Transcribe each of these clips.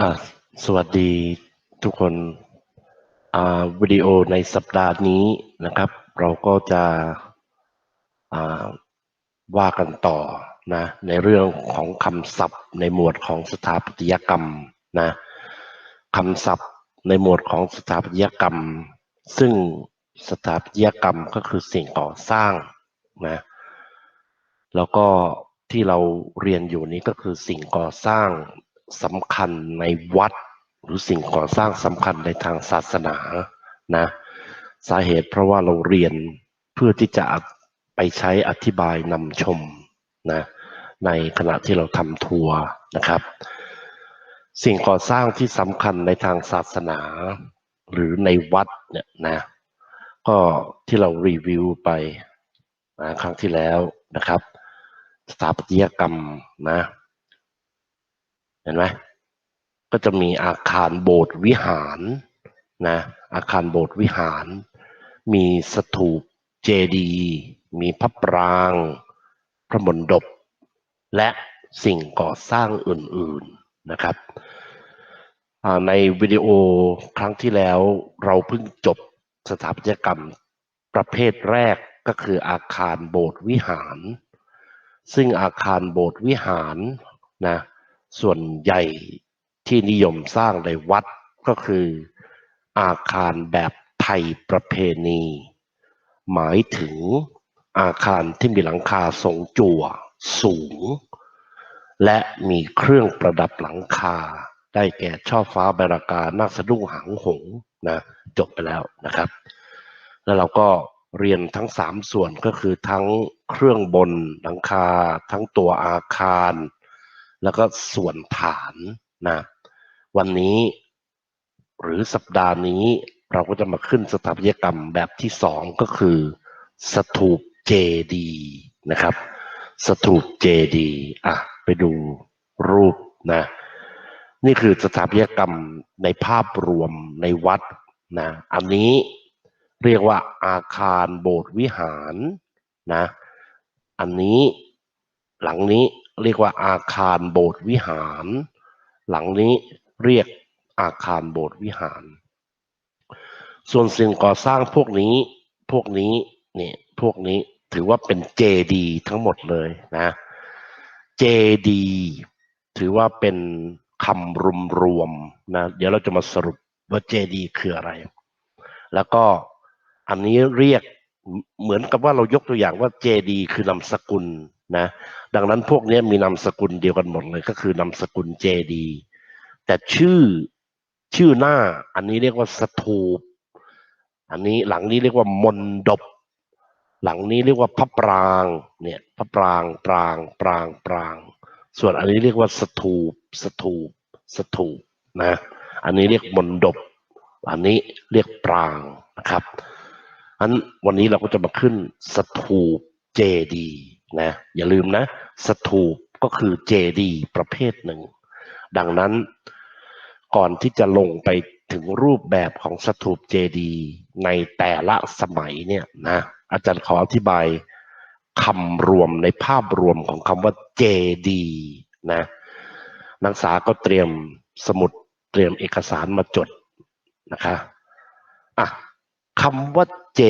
อ่าสวัสดีทุกคนอ่าวิดีโอในสัปดาห์นี้นะครับ เราก็จะอ่าว่ากันต่อนะในเรื่องของคำศัพท์ในหมวดของสถาปัตยกรรมนะคำศัพท์ในหมวดของสถาปัตยกรรม ซึ่งสถาปัตยกรรมก็คือสิ่งก่อสร้างนะแล้วก็ที่เราเรียนอยู่นี้ก็คือสิ่งก่อสร้าง สำคัญในวัด หรือสิ่งก่อสร้างสำคัญในทางศาสนานะสาเหตุเพราะว่าเราเรียนเพื่อที่จะไปใช้อธิบายนำชมนะในขณะที่เราทำทัวร์นะครับ สิ่งก่อสร้างที่สำคัญในทางศาสนา หรือในวัดเนี่ยนะก็ที่เรารีวิวไปนะครั้งที่แล้วนะครับ สถาปัตยกรรมนะ เห็นไหมก็จะมีอาคารโบสถ์วิหารนะอาคารโบสถ์วิหาร มีสถูปเจดีย์มีพระปราง พระมณฑปและสิ่งก่อสร้างอื่นๆนะครับในวิดีโอครั้งที่แล้วเราเพิ่งจบสถาปัตยกรรมประเภทแรกก็คืออาคารโบสถ์วิหาร ซึ่งอาคารโบสถ์วิหารนะ ส่วนใหญ่ที่นิยมสร้างในวัดก็คือ อาคารแบบไทยประเพณี หมายถึงอาคารที่มีหลังคาทรงจั่วสูง และมีเครื่องประดับหลังคา ได้แก่ช่อฟ้าบรากานาคสะดุ้งหางหงนะจบไปแล้วนะครับ แล้วเราก็เรียนทั้งสามส่วนก็คือทั้งเครื่องบนหลังคา ทั้งตัวอาคาร แล้วก็ส่วนฐานนะวันนี้หรือสัปดาห์นี้เราก็จะมาขึ้นสถาปัตยกรรมแบบที่สองก็คือสถูปเจดีนะครับ สถูปเจดีอะไปดูรูปนะนี่คือสถาปัตยกรรมในภาพรวมในวัดนะอันนี้เรียกว่าอาคารโบสถ์วิหารนะอันนี้หลังนี้ เรียกว่าอาคารโบสถ์วิหาร หลังนี้เรียกอาคารโบสถ์วิหาร ส่วนสิ่งก่อสร้างพวกนี้พวกนี้เนี่ยพวกนี้ถือว่าเป็นเจดีทั้งหมดเลยนะเจดีถือว่าเป็นคำรวมรวมๆนะเดี๋ยวเราจะมาสรุปว่าเจดีคืออะไร แล้วก็อันนี้เรียกเหมือนกับว่าเรายกตัวอย่างว่าเจดีคือนามสกุล นะดังนั้นพวกนี้มีนามสกุลเดียวกันหมดเลยก็คือนามสกุลเจดีแต่ชื่อชื่อหน้าอันนี้เรียกว่าสถูป อันนี้หลังนี้เรียกว่ามนดบ หลังนี้เรียกว่าพระปรางเนี่ยพระปรางปรางปรางปราง ส่วนอันนี้เรียกว่าสถูปสถูปสถูปนะอันนี้เรียกมนดบ อันนี้เรียกปรางนะครับอันวันนี้เราก็จะมาขึ้นสถูปเจดี นะอย่าลืมนะ สถูปก็คือเจดีประเภทหนึ่ง ดังนั้นก่อนที่จะลงไปถึงรูปแบบของสถูปเจดีในแต่ละสมัยเนี่ยนะอาจารย์ขออธิบายคำรวมในภาพรวมของคำว่าเจดีนะนักศึกษาก็เตรียมสมุดเตรียมเอกสารมาจดนะคะอะคำว่าเจ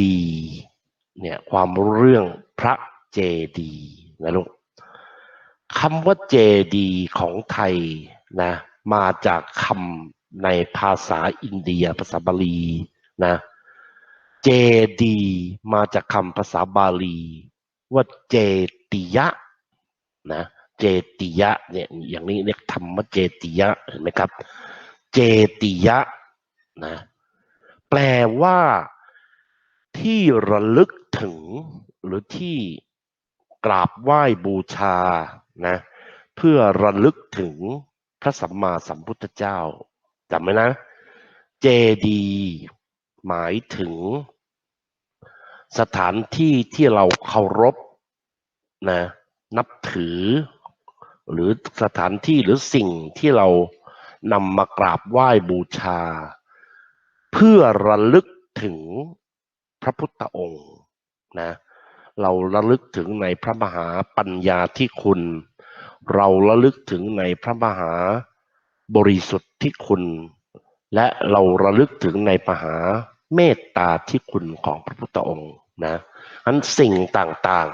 ดีเนี่ยความรู้เรื่องพระ เจดีนะลูกคำว่าเจดีของไทยนะมาจากคำในภาษาอินเดียภาษาบาลีนะเจดีมาจากคำภาษาบาลี ว่าเจติยะนะเจติยะเนี่ยอย่างนี้เรียกธรรมเจติยะเห็นไหมครับ เจติยะนะแปลว่าที่ระลึกถึงหรือที่ กราบไหว้บูชานะเพื่อระลึกถึงพระสัมมาสัมพุทธเจ้าจำไหมนะ เจดีหมายถึง สถานที่ที่เราเคารพนะนับถือ หรือสถานที่หรือสิ่งที่เรานำมากราบไหว้บูชา เพื่อระลึกถึงพระพุทธองค์นะ เราระลึกถึงในพระมหาปัญญาที่คุณ เราระลึกถึงในพระมหาบริสุทธิ์ที่คุณ และเราระลึกถึงในมหาเมตตาที่คุณของพระพุทธองค์นะอันสิ่งต่าง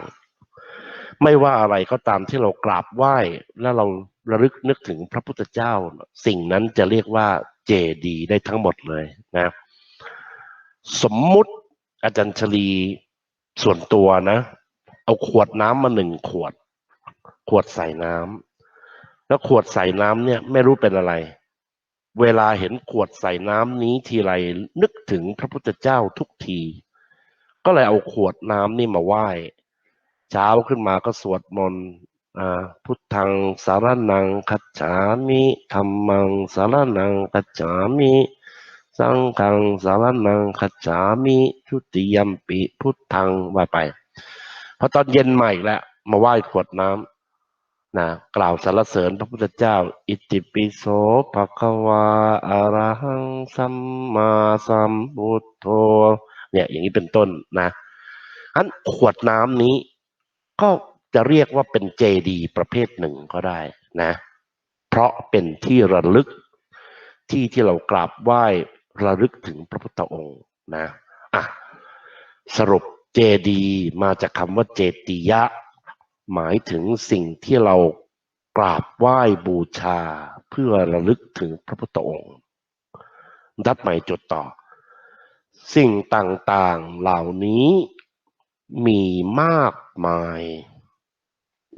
ๆ ไม่ว่าอะไรก็ตามที่เรากราบไหว้และเราระลึกนึกถึงพระพุทธเจ้า สิ่งนั้นจะเรียกว่าเจดีได้ทั้งหมดเลยนะ สมมุติอาจารย์ชลี ส่วนตัวนะ เอาขวดน้ำมาหนึ่งขวด ขวดใส่น้ำแล้วขวดใส่น้ำเนี่ยไม่รู้เป็นอะไร เวลาเห็นขวดใส่น้ำนี้ทีไรนึกถึงพระพุทธเจ้าทุกที ก็เลยเอาขวดน้ำนี่มาไหว้ เช้าขึ้นมาก็สวดมนต์พุทธังสารนังคัจฉามิธรรมังสารนังคัจฉามิ สังฆังสารนังคัจามิทุติยมปิพุทธังว่าไปพอตอนเย็นใหม่แล้วมาไหว้ขวดน้ำนะกล่าวสรรเสริญพระพุทธเจ้า อิติปิโสภะคะวาอะระหังสัมมาสัมพุทโธเนี่ยอย่างนี้เป็นต้นนะอันขวดน้ำนี้ ก็จะเรียกว่าเป็นเจดีประเภทหนึ่งก็ได้นะ เพราะเป็นที่ระลึกที่ที่เรากราบไหว้ ระลึกถึงพระพุทธองค์นะอะสรุปเจดีมาจากคำว่าเจติยะ หมายถึงสิ่งที่เรากราบไหว้บูชาเพื่อระลึกถึงพระพุทธองค์ ดัดใหม่จดต่อ สิ่งต่างๆเหล่านี้มีมากมาย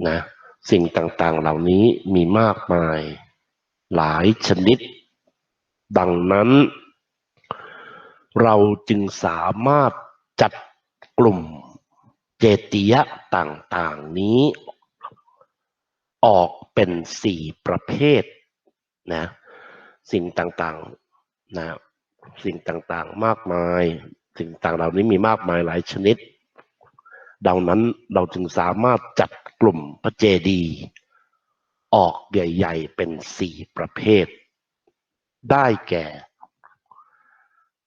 นะสิ่งต่างๆเหล่านี้มีมากมาย หลายชนิด ดังนั้น เราจึงสามารถจัดกลุ่มเจติยะต่างๆนี้ ออกเป็นสี่ประเภทนะสิ่งต่างๆนะสิ่งต่างๆมากมาย สิ่งต่างเหล่านี้มีมากมายหลายชนิด ดังนั้นเราจึงสามารถจัดกลุ่มพระเจดีย์ออกใหญ่ ๆ เป็นสี่ประเภท ได้แก่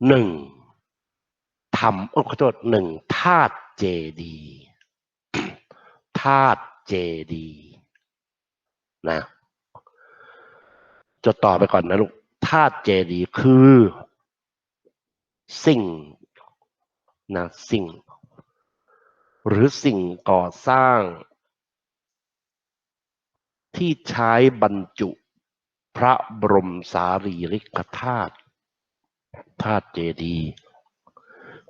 หนึ่งทำโอ้ขอโทษหนึ่งธาตุเจดีย์ธาตุเจดีย์นะจดต่อไปก่อนนะลูกธาตุเจดีย์คือ สิ่งนะสิ่ง หรือสิ่งก่อสร้าง ที่ใช้บรรจุพระบรมสารีริกธาตุ ธาตุเจดีย์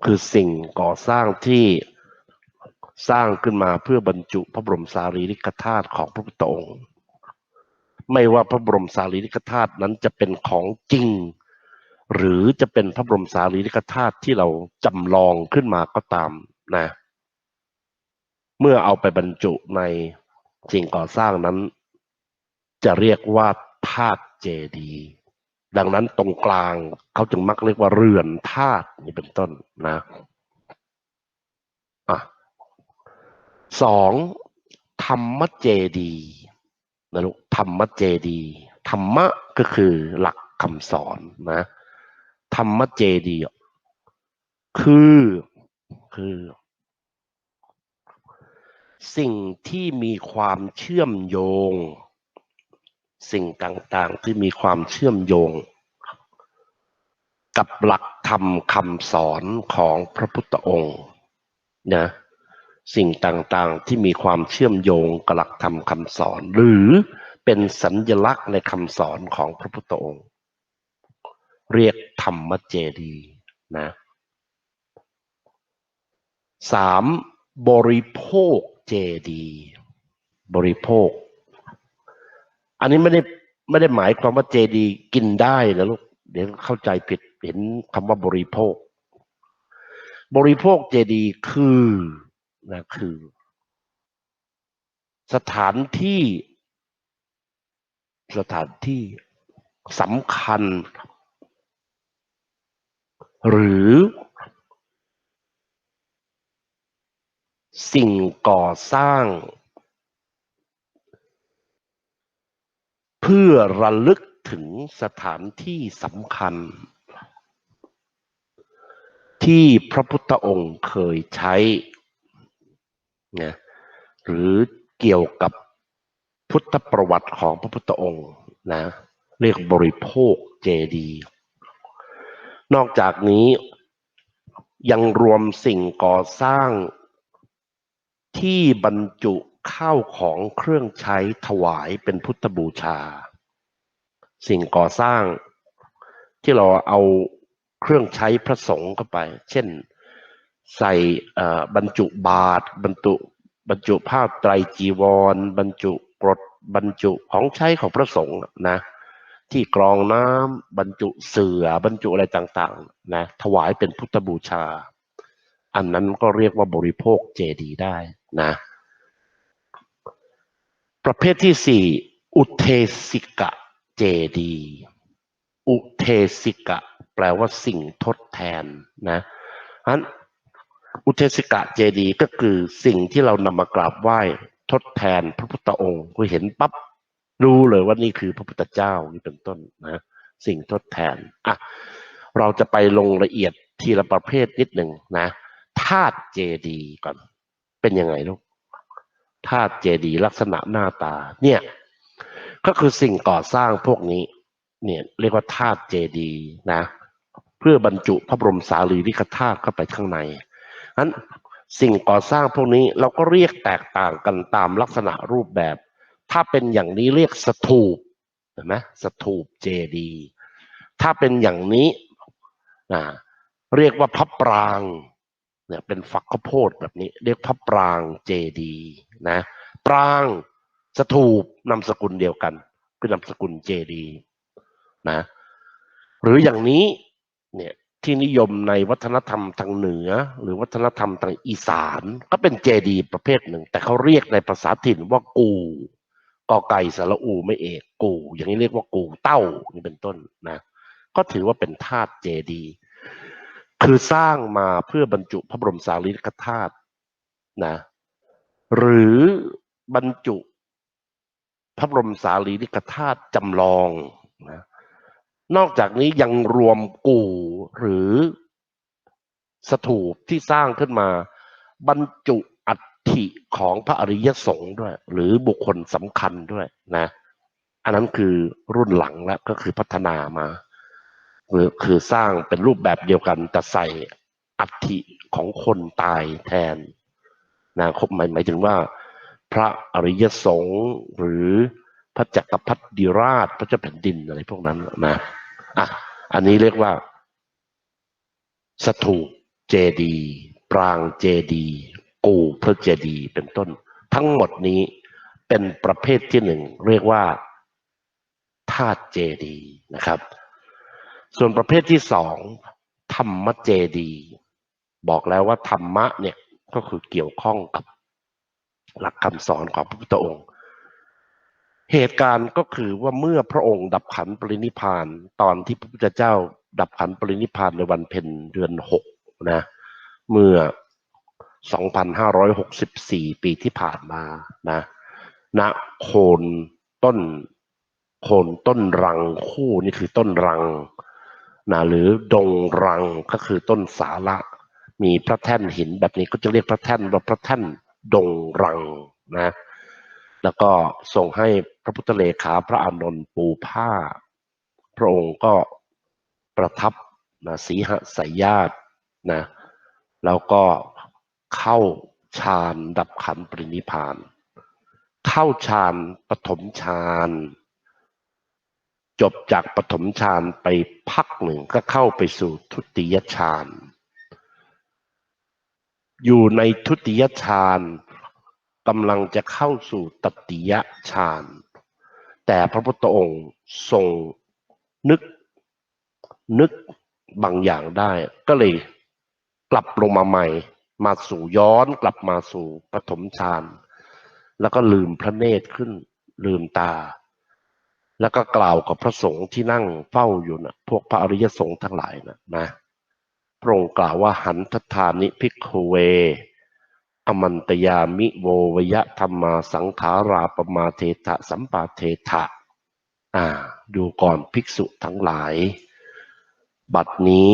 คือสิ่งก่อสร้างที่สร้างขึ้นมาเพื่อบรรจุพระบรมสารีริกธาตุของพระพุทธองค์ ไม่ว่าพระบรมสารีริกธาตุนั้นจะเป็นของจริง หรือจะเป็นพระบรมสารีริกธาตุที่เราจำลองขึ้นมาก็ตามนะ เมื่อเอาไปบรรจุในสิ่งก่อสร้างนั้น จะเรียกว่าธาตุเจดีย์ ดังนั้นตรงกลางเขาจึงมักเรียกว่าเรือนธาตุนี่เป็นต้นนะอะสองธรรมเจดีนะลูกธรรมเจดีธรรมะก็คือหลักคำสอนนะธรรมเจดีคือคือ สิ่งที่มีความเชื่อมโยง สิ่งต่างๆที่มีความเชื่อมโยง กับหลักธรรมคำสอนของพระพุทธองค์นะสิ่งต่างๆที่มีความเชื่อมโยงกับหลักธรรมคำสอน หรือเป็นสัญญลักษณ์ในคำสอนของพระพุทธองค์ เรียกธรรมเจดีย์นะสามบริโภคเจดีย์บริโภค อันนี้ไม่ได้ไม่ได้หมายความว่าเจดีย์กินได้นะลูกเดี๋ยวเข้าใจผิดเห็นคำว่าบริโภค บริโภคเจดีย์คือนะคือ สถานที่สถานที่สำคัญ หรือสิ่งก่อสร้าง เพื่อระลึกถึงสถานที่สำคัญ ที่พระพุทธองค์เคยใช้นะหรือเกี่ยวกับพุทธประวัติของพระพุทธองค์นะเรียกบริโภคเจดีย์นอกจากนี้ยังรวมสิ่งก่อสร้างที่บรรจุ ข้าวของเครื่องใช้ถวายเป็นพุทธบูชา สิ่งก่อสร้าง ที่เราเอาเครื่องใช้พระสงฆ์เข้าไป เช่นใส่บรรจุบาตรบรรจุบรรจุผ้าไตรจีวร บรรจุกรดบรรจุของใช้ของพระสงฆ์นะ ที่กรองน้ำบรรจุเสือบรรจุอะไรต่างๆนะถวายเป็นพุทธบูชา อันนั้นก็เรียกว่าบริโภคเจดีย์ได้นะ ประเภทที่สี่อุเทสิกะเจดีอุเทสิกะ แปลว่าสิ่งทดแทนนะอันอุเทสิกะเจดีก็คือสิ่งที่เรานำมากราบไหว้ทดแทนพระพุทธองค์คือเห็นปั๊บรู้เลยว่านี่คือพระพุทธเจ้านี่เป็นต้นนะสิ่งทดแทนอะเราจะไปลงละเอียดทีละประเภทนิดหนึ่งนะธาตุเจดีก่อน เป็นยังไงลูก ธาตุเจดีย์ลักษณะหน้าตา เนี่ย ก็คือสิ่งก่อสร้างพวกนี้ เนี่ยเรียกว่าธาตุเจดีย์นะ เพื่อบรรจุพระบรมสารีริกธาตุเข้าไปข้างในนั้นสิ่งก่อสร้างพวกนี้เราก็เรียกแตกต่างกันตามลักษณะรูปแบบ ถ้าเป็นอย่างนี้เรียกสถูปเห็นไหมสถูปเจดีย์ถ้าเป็นอย่างนี้นะเรียกว่าพระปราง เนี่ยเป็นฝักข้าวโพดแบบนี้ เรียกพระปรางเจดีนะ ปรางสถูปนามสกุลเดียวกัน คือนามสกุลเจดีนะ หรืออย่างนี้เนี่ยที่นิยมในวัฒนธรรมทางเหนือ หรือวัฒนธรรมทางอีสาน ก็เป็นเจดีประเภทหนึ่ง แต่เขาเรียกในภาษาถิ่นว่ากูกอไก่สระอูไม่เอกกู อย่างนี้เรียกว่ากูเต้านี่เป็นต้นนะ ก็ถือว่าเป็นธาตุเจดีย์ คือสร้างมาเพื่อบรรจุพระบรมสารีริกธาตุนะหรือบรรจุพระบรมสารีริกธาตุจำลองนะนอกจากนี้ยังรวมกู่หรือสถูปที่สร้างขึ้นมา บรรจุอัฐิของพระอริยสงฆ์ด้วย หรือบุคคลสำคัญด้วยนะ อันนั้นคือรุ่นหลังแล้วก็คือพัฒนามา คือคือสร้างเป็นรูปแบบเดียวกัน แต่ใส่อัฐิของคนตายแทนนะครบหมายหมายถึงว่า พระอริยสงฆ์หรือพระจักรพรรดิราช พระเจ้าแผ่นดินอะไรพวกนั้นนะอะอันนี้เรียกว่า สถูปเจดีปรางเจดีกูพระเจดีเป็นต้น ทั้งหมดนี้เป็นประเภทที่หนึ่งเรียกว่าธาตุเจดีนะครับ ส่วนประเภทที่สองธรรมเจดี บอกแล้วว่าธรรมะเนี่ยก็คือเกี่ยวข้องกับหลักคำสอนของพระพุทธองค์ เหตุการณ์ก็คือว่าเมื่อพระองค์ดับขันปรินิพาน ตอนที่พระพุทธเจ้า ดับขันปรินิพานในวันเพ็ญเดือนหกนะเมื่อ 2,564 ปีที่ผ่านมานะณโคนต้น โคนต้นรังคู่นี่คือต้นรัง นะหรือดงรังก็คือต้นสาระ มีพระแท่นหินแบบนี้ก็จะเรียกพระแท่นว่าพระแท่นดงรังนะแล้วก็ส่งให้พระพุทธเลขาพระอานนท์ปูผ้า พระองค์ก็ประทับนะสีหสายญาตินะแล้วก็เข้าฌานดับขันปรินิพพาน เข้าฌานปฐมฌาน จบจากปฐมฌานไปพักหนึ่งก็เข้าไปสู่ทุติยฌาน อยู่ในทุติยฌานกำลังจะเข้าสู่ตติยฌาน แต่พระพุทธองค์ทรงนึกนึกบางอย่างได้ ก็เลยกลับลงมาใหม่ มาสู่ย้อนกลับมาสู่ปฐมฌาน แล้วก็ลืมพระเนตรขึ้นลืมตา แล้วก็กล่าวกับพระสงฆ์ที่นั่งเฝ้าอยู่นะพวกพระอริยสงฆ์ทั้งหลายนะนะพระองค์กล่าวว่าหันทธานิพิกเว อมันตยามิโววยะธรรมาสังขาราปมาเทถะสัมปาเทถะอ่า ดูก่อนภิกษุทั้งหลาย บัดนี้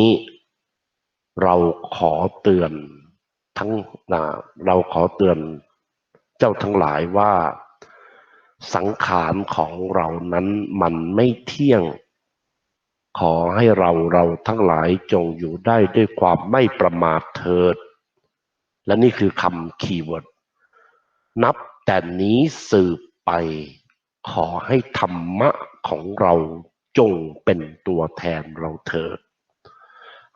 เราขอเตือนทั้งนะเราขอเตือนเจ้าทั้งหลายว่า สังขารของเรานั้นมันไม่เที่ยง ขอให้เราเราทั้งหลายจงอยู่ได้ด้วยความไม่ประมาทเถิด และนี่คือคำคีย์เวิร์ด นับแต่นี้สืบไป ขอให้ธรรมะของเราจงเป็นตัวแทนเราเถิด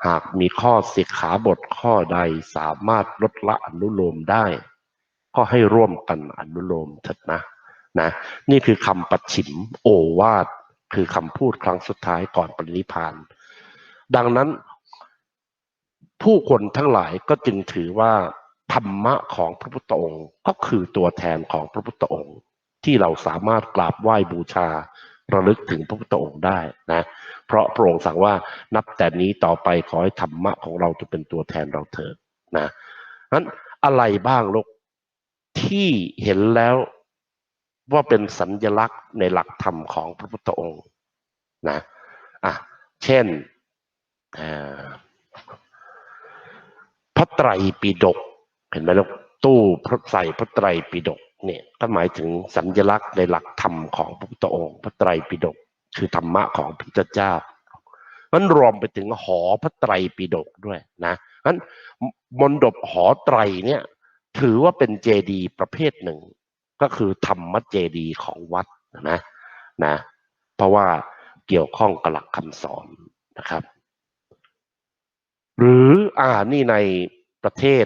หากมีข้อสิกขาบทข้อใดสามารถลดละอนุโลมได้ ก็ให้ร่วมกันอนุโลมเถิดนะ นะนี่คือคำปัดฉิมโอวาทคือคำพูดครั้งสุดท้ายก่อนปรินิพาน ดังนั้น ผู้คนทั้งหลายก็จึงถือว่าธรรมะของพระพุทธองค์ก็คือตัวแทนของพระพุทธองค์ ที่เราสามารถกราบไหว้บูชาระลึกถึงพระพุทธองค์ได้นะ เพราะพระองค์สั่งว่านับแต่นี้ต่อไปขอให้ธรรมะของเราจะเป็นตัวแทนเราเถิดนะนั้นอะไรบ้างลูกที่เห็นแล้ว ว่าเป็นสัญลักษณ์ในหลักธรรมของพระพุทธองค์นะอะเช่นพระไตรปิฎกเห็นไหมลูกตู้พระใส่พระไตรปิฎกเนี่ยก็หมายถึงสัญลักษณ์ในหลักธรรมของพระพุทธองค์ พระไตรปิฎกคือธรรมะของพระพุทธเจ้ามันรวมไปถึงหอพระไตรปิฎกด้วยนะนั้นมณฑปหอไตรเนี่ยถือว่าเป็นเจดีย์ประเภทหนึ่ง ก็คือธรรมเจดีย์ของวัดนะนะ เพราะว่าเกี่ยวข้องกับหลักคำสอนนะครับ หรืออ่านี่ในประเทศ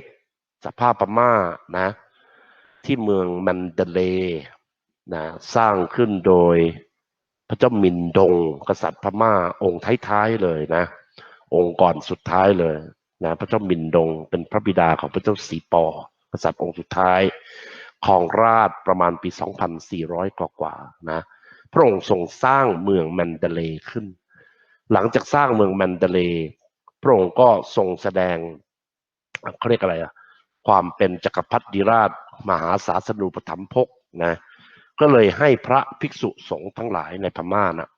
สภาพพม่านะ ที่เมืองมันเดเลนะสร้างขึ้นโดยพระเจ้ามินดง กษัตริย์พม่าองค์ท้ายๆเลยนะ องค์ก่อนสุดท้ายเลยนะพระเจ้ามินดงเป็นพระบิดาของพระเจ้าสีปอกษัตริย์องค์สุดท้าย ของราชประมาณปี 2,400 กว่ากว่าๆนะพระองค์ทรงสร้างเมืองแมนเดเลขึ้น หลังจากสร้างเมืองแมนเดเลพระองค์ก็ทรงแสดงเขาเรียกอะไรอะความเป็นจักรพรรดิราช มหาศาสนูปถัมภกนะก็เลยให้พระภิกษุสงฆ์ทั้งหลายในพม่านะ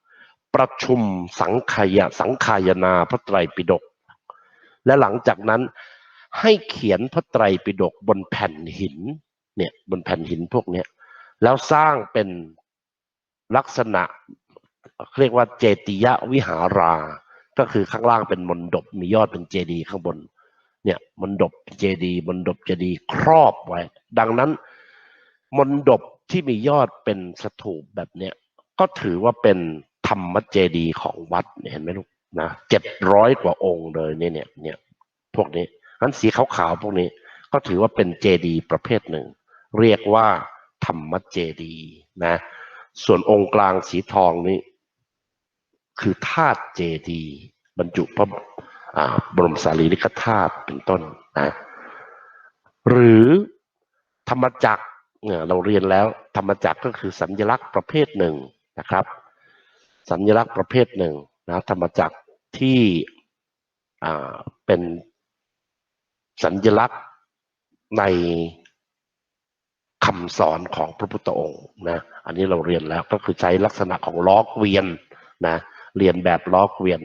ประชุมสังขยะสังขายนาพระไตรปิฎกและหลังจากนั้นให้เขียนพระไตรปิฎกบนแผ่นหิน เนี่ยบนแผ่นหินพวกเนี้ยแล้วสร้างเป็นลักษณะเรียกว่าเจติยวิหารา ก็คือข้างล่างเป็นมณฑปมียอดเป็นเจดีข้างบน เนี่ยมณฑปเจดีมณฑปเจดีครอบไว้ ดังนั้นมณฑปที่มียอดเป็นสถูปแบบเนี้ยก็ถือว่าเป็นธรรมเจดีของวัดเห็นไหมลูกนะเจ็ดร้อยกว่าองค์เลยเนี่ยเนี่ยเนี่ยพวกนี้นั้นสีขาวๆพวกนี้ก็ถือว่าเป็นเจดีประเภทหนึ่ง เรียกว่า ธรรมเจดีนะ ส่วนองค์กลางสีทองนี้คือธาตุเจดีบรรจุพระบรมสารีริกธาตุเป็นต้นนะหรือธรรมจักรเราเรียนแล้วธรรมจักรก็คือสัญลักษณ์ประเภทหนึ่งนะครับ สัญลักษณ์ประเภทหนึ่งนะธรรมจักรที่เป็นสัญลักษณ์ใน คำสอนของพระพุทธองค์นะอันนี้เราเรียนแล้วก็คือใช้ลักษณะของล้อเกวียนนะเรียนแบบล้อเกวียน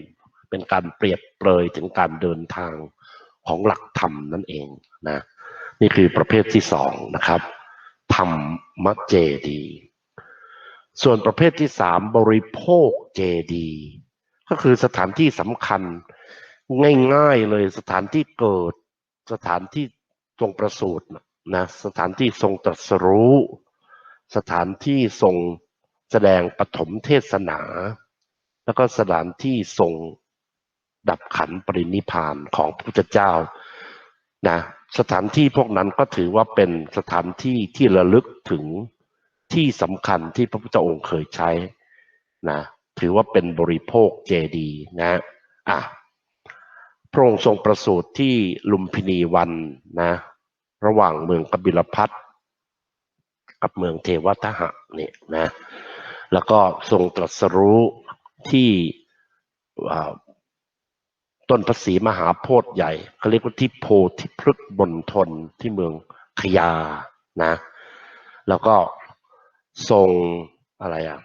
เป็นการเปรียบเปรยถึงการเดินทางของหลักธรรมนั่นเองนะนี่คือประเภทที่สองนะครับธรรมเจดี ส่วนประเภทที่สามบริโภคเจดี ก็คือสถานที่สำคัญง่ายๆเลยสถานที่เกิดสถานที่ทรงประสูติ นะสถานที่ทรงตรัสรู้ สถานที่ทรงแสดงปฐมเทศนา แล้วก็สถานที่ทรงดับขันปรินิพานของพระพุทธเจ้านะสถานที่พวกนั้นก็ถือว่าเป็นสถานที่ที่ระลึกถึงที่สำคัญที่พระพุทธองค์เคยใช้นะถือว่าเป็นบริโภคเจดีย์นะอะพระองค์ทรงประสูติที่ลุมพินีวันนะ ระหว่างเมืองกบิลพัทกับเมืองเทวทหะเนี่ยนะแล้วก็ทรงตรัสรู้ที่ต้นพระศรีมหาโพธิ์ใหญ่เขาเรียกว่าที่โพธิพฤกษ์บนทนที่เมืองขยานะ แล้วก็ทรงอะไรอะ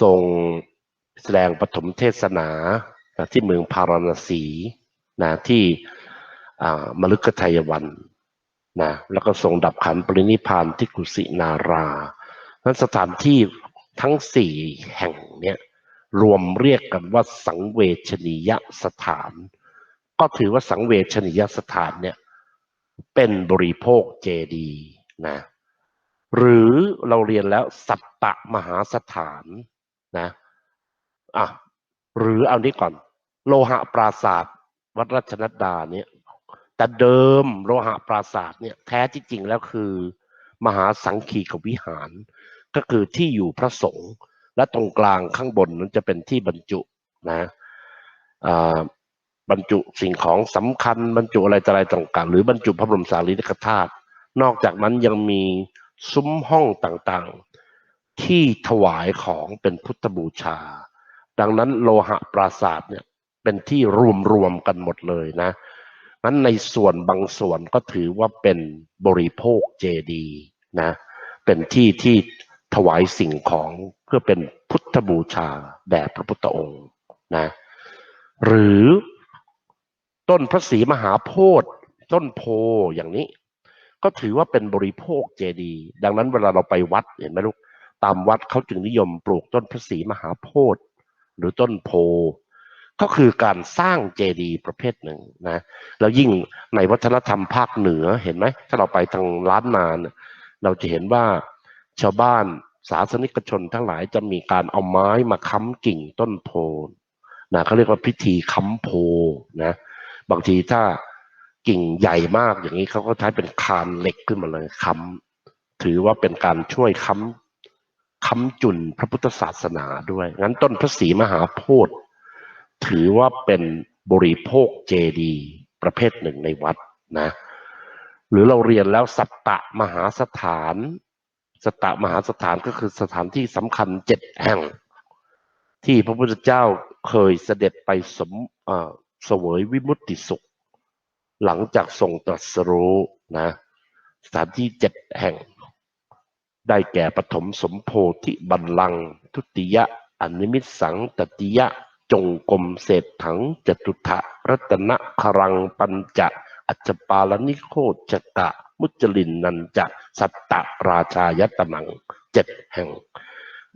ทรงแสดงปฐมเทศนาที่เมืองพาราณสีนะที่มฤคทายวัน นะแล้วก็ทรงดับขันปรินิพานที่กุสินารานั้นสถานที่ทั้งสี่แห่งเนี่ยรวมเรียกกันว่าสังเวชนียสถาน ก็ถือว่าสังเวชนียสถานเนี่ยเป็นบริโภคเจดีย์นะหรือเราเรียนแล้วสัตตมหาสถานนะอะหรือเอานี้ก่อน โลหะปราศาสตร์วัดราชนัดดาเนี่ย แต่เดิมโลหะปราศาสตร์เนี่ยแท้ที่จริงแล้วคือ มหาสังคีกวิหาร ก็คือที่อยู่พระสงฆ์และตรงกลางข้างบนนั้นจะเป็นที่บรรจุนะบรรจุสิ่งของสำคัญบรรจุอะไรต่ออะไรต่างๆ หรือบรรจุพระบรมสารีริกธาตุนอกจากนั้นยังมีซุ้มห้องต่างๆ ที่ถวายของเป็นพุทธบูชา ดังนั้นโลหะปราศาสตร์เนี่ยเป็นที่รวมๆกันหมดเลยนะ นั้นในส่วนบางส่วนก็ถือว่าเป็นบริโภคเจดีย์นะเป็นที่ที่ถวายสิ่งของเพื่อเป็นพุทธบูชาแด่พระพุทธองค์นะหรือต้นพระศรีมหาโพธิ์ต้นโพอย่างนี้ ก็ถือว่าเป็นบริโภคเจดีย์ดังนั้นเวลาเราไปวัดเห็นไหมลูกตามวัดเขาจึงนิยมปลูกต้นพระศรีมหาโพธิ์หรือต้นโพ ก็คือการสร้างเจดีย์ประเภทหนึ่งนะแล้วยิ่งในวัฒนธรรมภาคเหนือเห็นไหมถ้าเราไปทางล้านนาน เราจะเห็นว่าชาวบ้านศาสนิกชนทั้งหลายจะมีการเอาไม้มาค้ำกิ่งต้นโพนะเขาเรียกว่าพิธีค้ำโพนะบางทีถ้ากิ่งใหญ่มากอย่างนี้เขาก็ใช้เป็นคานเหล็กขึ้นมาเลยค้ำถือว่าเป็นการช่วยค้ำค้ำจุนพระพุทธศาสนาด้วย งั้นต้นพระศรีมหาโพธิ์ ถือว่าเป็นบริโภคเจดีประเภทหนึ่งในวัดนะหรือเราเรียนแล้วสัตตมหาสถาน สัตตมหาสถานก็คือสถานที่สำคัญเจ็ดแห่ง ที่พระพุทธเจ้าเคยเสด็จไปสมเสวยวิมุตติสุข หลังจากทรงตรัสรู้นะสถานที่เจ็ดแห่ง ได้แก่ปฐมสมโพธิบัลลังก์ทุติยะอนิมิตสังตติยะ จงกรมเศรษถังจตุทะรัตนะครังปัญจะอัจปาลนิโคจกะมุจลินนันจะสัตตราชายตมังเจ็ดแห่ง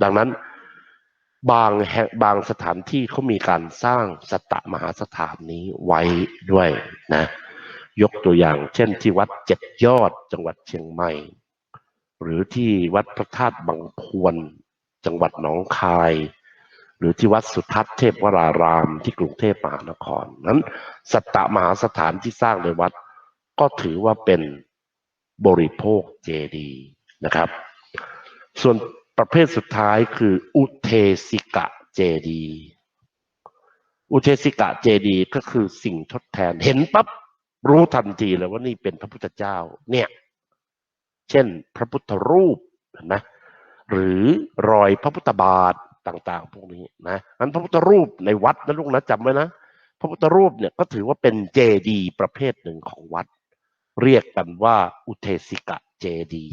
ดังนั้นบางแห่งบางสถานที่เขามีการสร้างสตตมหาสถานนี้ไว้ด้วยนะ ยกตัวอย่างเช่นที่วัดเจ็ดยอดจังหวัดเชียงใหม่ หรือที่วัดพระธาตุบางพวนจังหวัดหนองคาย หรือที่วัดสุทัศน์เทพวรารามที่กรุงเทพมหานครนั้นสัตตมหาสถานที่สร้างในวัด ก็ถือว่าเป็นบริโภคเจดีย์นะครับ ส่วนประเภทสุดท้ายคืออุเทสิกะเจดีย์อุเทสิกะเจดีย์ก็คือสิ่งทดแทนเห็นปั๊บรู้ทันทีเลยว่านี่เป็นพระพุทธเจ้าเนี่ย เช่น พระพุทธรูปเห็นไหมหรือรอยพระพุทธบาท ต่าง ๆ พวกนี้นะนั้นพระพุทธรูปในวัดนะลูกนะจำไว้นะพระพุทธรูปเนี่ยก็ถือว่าเป็นเจดีประเภทหนึ่งของวัด เรียกกันว่าอุเทสิกะเจดี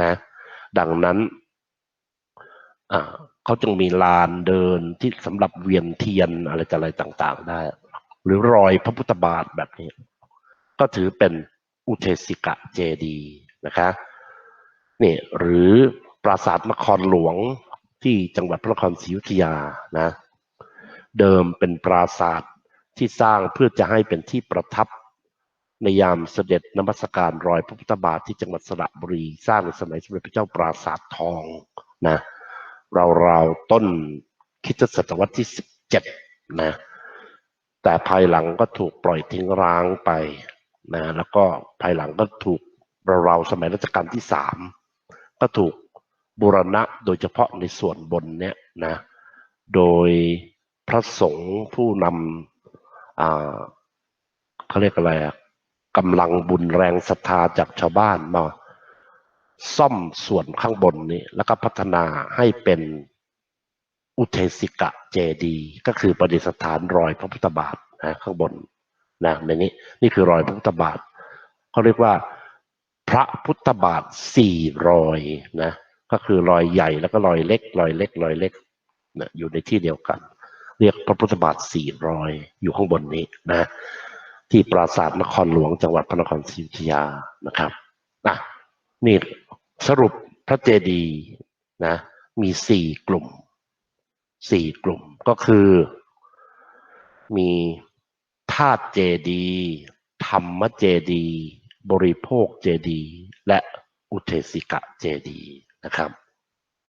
นะ ดังนั้นเขาจึงมีลานเดินที่สำหรับเวียนเทียนอะไรต่อะไรต่าง ๆ ได้ หรือรอยพระพุทธบาทแบบนี้ ก็ถือเป็นอุเทสิกะเจดีนะคะนี่หรือปราสาทนครหลวง ที่จังหวัดพระนครศรีอยุธยานะ เดิมเป็นปราสาทที่สร้างเพื่อจะให้เป็นที่ประทับ ในยามเสด็จนมัสการรอยพระพุทธบาทที่จังหวัดสระบุรีสร้างในสมัยสมเด็จพระเจ้าปราสาททองนะราวๆต้นคิดศตวรรษที่สิบเจ็ดนะ แต่ภายหลังก็ถูกปล่อยทิ้งร้างไปนะ แล้วก็ภายหลังก็ถูกเราวๆสมัยรัชกาลที่สามก็ถูก บูรณะโดยเฉพาะในส่วนบนเนี่ยนะโดยพระสงฆ์ผู้นำอ่าเขาเรียกอะไรอะกำลังบุญแรงศรัทธาจากชาวบ้านมาซ่อมส่วนข้างบนนี้ แล้วก็พัฒนาให้เป็นอุเทสิกะเจดี ก็คือประดิษฐานรอยพระพุทธบาทนะข้างบนนะในนี้นี่คือรอยพระพุทธบาทเขาเรียกว่า พระพุทธบาทสี่รอยนะ ก็คือรอยใหญ่แล้วก็รอยเล็ก รอยเล็ก รอยเล็กนะอยู่ในที่เดียวกัน เรียกพระพุทธบาทสี่รอยอยู่ข้างบนนี้นะ ที่ปราสาทนครหลวงจังหวัดพระนครศรีอยุธยานะครับนะนี่สรุปพระเจดีย์นะ มีสี่กลุ่มสี่กลุ่มก็คือ มีธาตุเจดีย์ธรรมเจดีย์บริโภคเจดีย์และอุเทสิกะเจดีย์ นะครับ